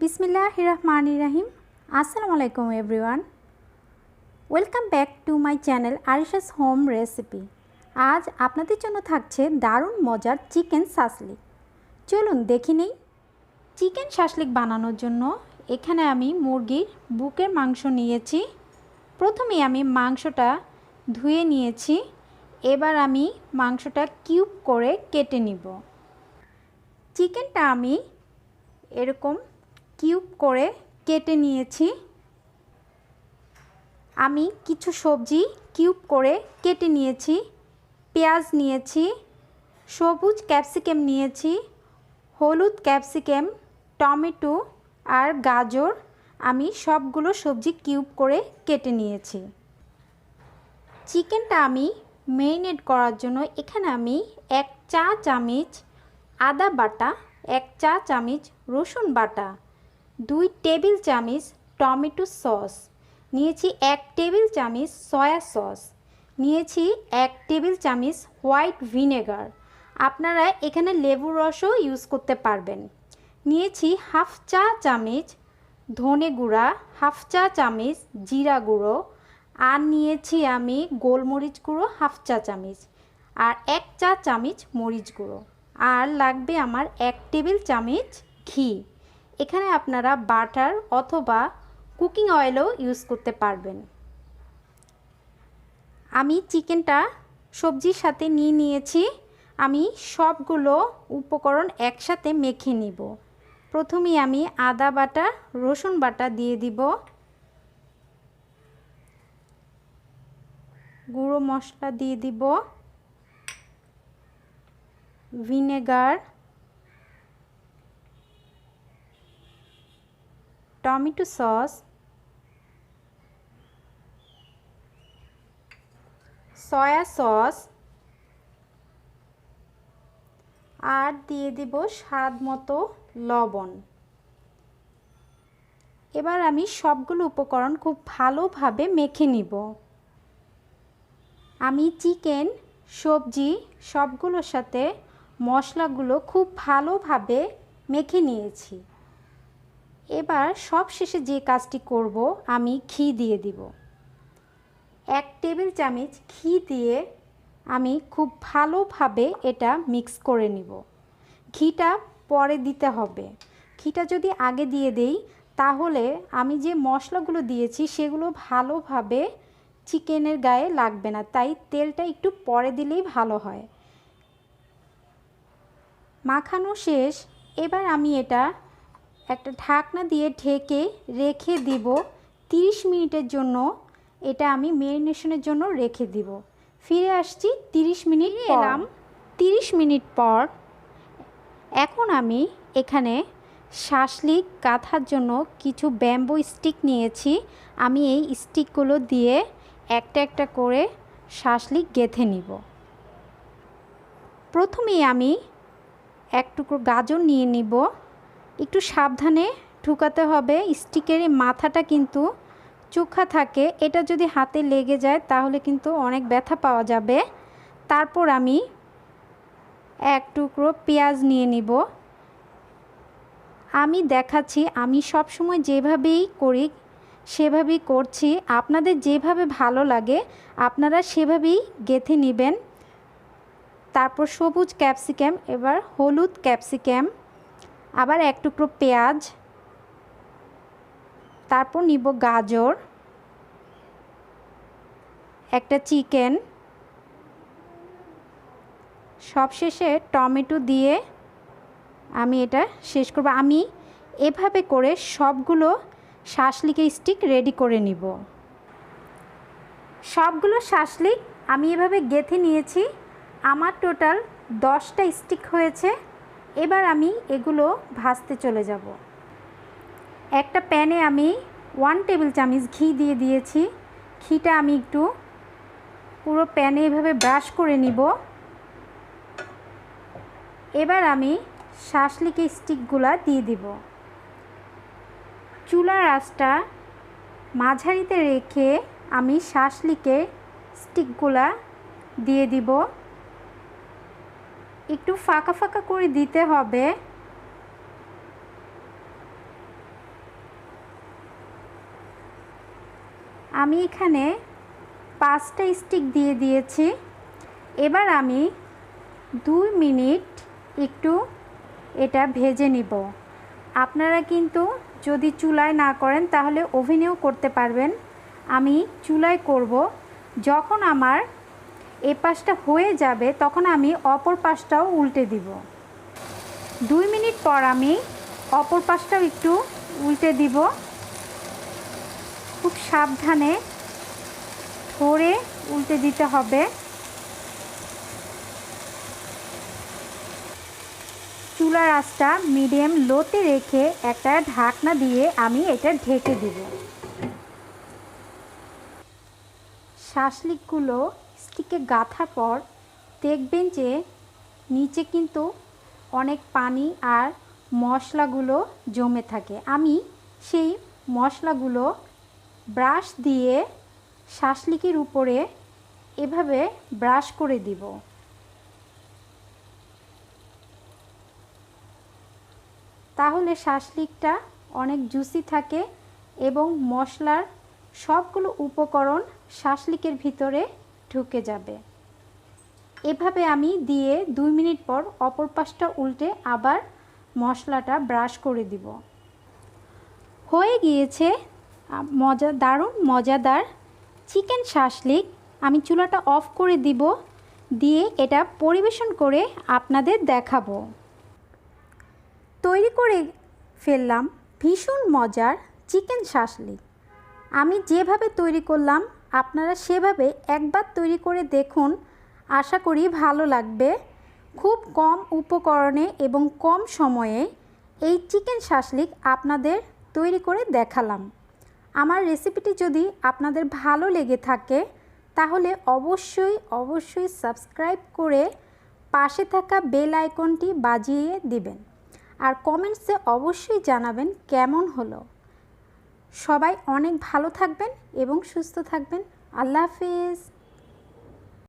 বিসমিল্লাহ রহমান রাহিম আসসালামু আলাইকুম everyone. Welcome back to my channel Arisha's home recipe. আজ আপনাদের জন্য থাকছে দারুণ মজার চিকেন শাসলিক চলুন দেখি নেই। চিকেন শাসলিক বানানোর জন্য এখানে আমি মুরগির বুকের মাংস নিয়েছি। প্রথমে আমি মাংসটা ধুয়ে নিয়েছি। এবার আমি মাংসটা কিউব করে কেটে নিব। চিকেনটা আমি এরকম কিউব করে কেটে নিয়েছি। আমি কিছু সবজি কিউব করে কেটে নিয়েছি। পেঁয়াজ নিয়েছি, সবুজ ক্যাপসিকাম নিয়েছি, হলুদ ক্যাপসিকাম, টমেটো আর গাজর আমি সবগুলো সবজি কিউব করে কেটে নিয়েছি। চিকেনটা আমি মেরিনেট করার জন্য এখানে আমি এক চা চামচ আদা বাটা, এক চা চামচ রসুন বাটা দুই টেবিল চামচ টমেটো সস। নিয়েছি এক টেবিল চামচ সয়া সস। নিয়েছি এক টেবিল চামচ হোয়াইট ভিনেগার। আপনারা এখানে লেবুর রসও ইউজ করতে পারবেন। নিয়েছি হাফ চা চামচ ধনে গুঁড়া, হাফ চা চামচ জিরা গুঁড়ো আর নিয়েছি আমি গোলমরিচ গুঁড়ো, হাফ চা চামচ আর এক চা চামচ মরিচ গুঁড়ো। আর লাগবে আমার এক টেবিল চামচ ঘি। এখানে আপনারা বাটার অথবা কুকিং অয়েলও ইউজ করতে পারবেন। আমি চিকেনটা সবজির সাথে নিয়ে নিয়েছি। আমি সবগুলো উপকরণ একসাথে মেখে নিব। প্রথমেই আমি আদা বাটা, রসুন বাটা দিয়ে দিব। গুঁড়ো মশলা দিয়ে দিব। Vinegar tomato sauce, soya sauce, আর দিয়ে দিব স্বাদ মতো লবণ। এবার আমি সবগুলো উপকরণ খুব ভালোভাবে মেখে নিব। আমি চিকেন, সবজি সবগুলোর সাথে মশলাগুলো খুব ভালোভাবে মেখে নিয়েছি। এবার সব শেষে যে কাজটি করব, আমি ঘি দিয়ে দিব। এক টেবিল চামচ ঘি দিয়ে আমি খুব ভালোভাবে এটা মিক্স করে নিব। ঘিটা পরে দিতে হবে। ঘিটা যদি আগে দিয়ে দেই, তাহলে আমি যে মশলাগুলো দিয়েছি, সেগুলো ভালোভাবে চিকেনের গায়ে লাগবে না, তাই তেলটা একটু পরে দিলেই ভালো হয়। মাখানো শেষ। এবার আমি এটা একটা ঢাকনা দিয়ে ঢেকে রেখে দিব 30 মিনিটের জন্য। এটা আমি মেরিনেশনের জন্য রেখে দিব। ফিরে আসছি 30 মিনিট এলাম। 30 মিনিট পর এখন আমি এখানে শাসলিক কাঁথার জন্য কিছু ব্যাম্বো স্টিক নিয়েছি। আমি এই স্টিকগুলো দিয়ে একটা একটা করে শাসলিক গেঁথে নিব। প্রথমেই আমি এক টুকরো গাজর নিয়ে নিব। একটু সাবধানে ঢুকাতে হবে। স্টিকের মাথাটা কিন্তু চোখা থাকে। এটা যদি হাতে লেগে যায় তাহলে কিন্তু অনেক ব্যথা পাওয়া যাবে। তারপর আমি এক টুকরো পেঁয়াজ নিয়ে নিব। আমি দেখাচ্ছি, আমি সব সময় যেভাবেই করি, সেভাবেই করছি। আপনাদের যেভাবে ভালো লাগে, আপনারা সেভাবেই গেথে নেবেন। তারপর সবুজ ক্যাপসিকাম, এবার হলুদ ক্যাপসিকাম। আবার এক টুকরো পেঁয়াজ, তারপর নিব গাজর, একটা চিকেন, সবশেষে টমেটো দিয়ে আমি এটা শেষ করব। আমি এভাবে করে সবগুলো শাসলিকের স্টিক রেডি করে নিব। সবগুলো শাসলিক আমি এভাবে গেঁথে নিয়েছি। আমার টোটাল দশটা স্টিক হয়েছে। এবার আমি এগুলো ভাজতে চলে যাব। একটা প্যানে আমি ওয়ান টেবিল চামচ ঘি দিয়ে দিয়েছি। ঘিটা আমি একটু পুরো প্যানে এভাবে ব্রাশ করে নিব। এবার আমি শাসলিকে স্টিকগুলা দিয়ে দিব। চুলার আঁচটা মাঝারিতে রেখে আমি শাসলিকে স্টিকগুলা দিয়ে দিব। একটু ফাঁকা ফাঁকা করে দিতে হবে। আমি এখানে পাঁচটা স্টিক দিয়ে দিয়েছি। এবার আমি দুই মিনিট একটু এটা ভেজে নিব। আপনারা কিন্তু যদি চুলায় না করেন তাহলে ওভেনেও করতে পারবেন। আমি চুলায় করব। যখন আমার এ পাশটা হয়ে যাবে, তখন আমি অপর পাশটাও উল্টে দিব। দুই মিনিট পর আমি অপর পাশটাও একটু উল্টে দিব। খুব সাবধানে ধরে উল্টে দিতে হবে। চুলার আঁচটা মিডিয়াম লোতে রেখে একটা ঢাকনা দিয়ে আমি এটা ঢেকে দিব। শাসলিকগুলো স্টিকে গাঁথার পর দেখবেন যে নিচে কিন্তু অনেক পানি আর মশলাগুলো জমে থাকে। আমি সেই মশলাগুলো ব্রাশ দিয়ে শাসলিকের উপরে এভাবে ব্রাশ করে দিব। তাহলে শাসলিকটা অনেক জুসি থাকে এবং মশলার সবগুলো উপকরণ শাসলিকের ভিতরে ঢুকে যাবে। এভাবে আমি দিয়ে দুই মিনিট পর অপর পাশটা উল্টে আবার মশলাটা ব্রাশ করে দিব। হয়ে গিয়েছে মজা, দারুণ, মজাদার চিকেন শাসলিক। আমি চুলাটা অফ করে দিব, দিয়ে এটা পরিবেশন করে আপনাদের দেখাবো। তৈরি করে ফেললাম ভীষণ মজার চিকেন শাসলিক। আমি যেভাবে তৈরি করলাম আপনারা সেভাবে একবার তৈরি করে দেখুন। আশা করি ভালো লাগবে। খুব কম উপকরণে এবং কম সময়ে এই চিকেন শাসলিক আপনাদের তৈরি করে দেখালাম। আমার রেসিপিটি যদি আপনাদের ভালো লেগে থাকে, তাহলে অবশ্যই অবশ্যই সাবস্ক্রাইব করে পাশে থাকা বেল আইকনটি বাজিয়ে দিবেন। আর কমেন্টসে অবশ্যই জানাবেন কেমন হলো। সবাই অনেক ভালো থাকবেন এবং সুস্থ থাকবেন। আল্লাহ হাফিজ।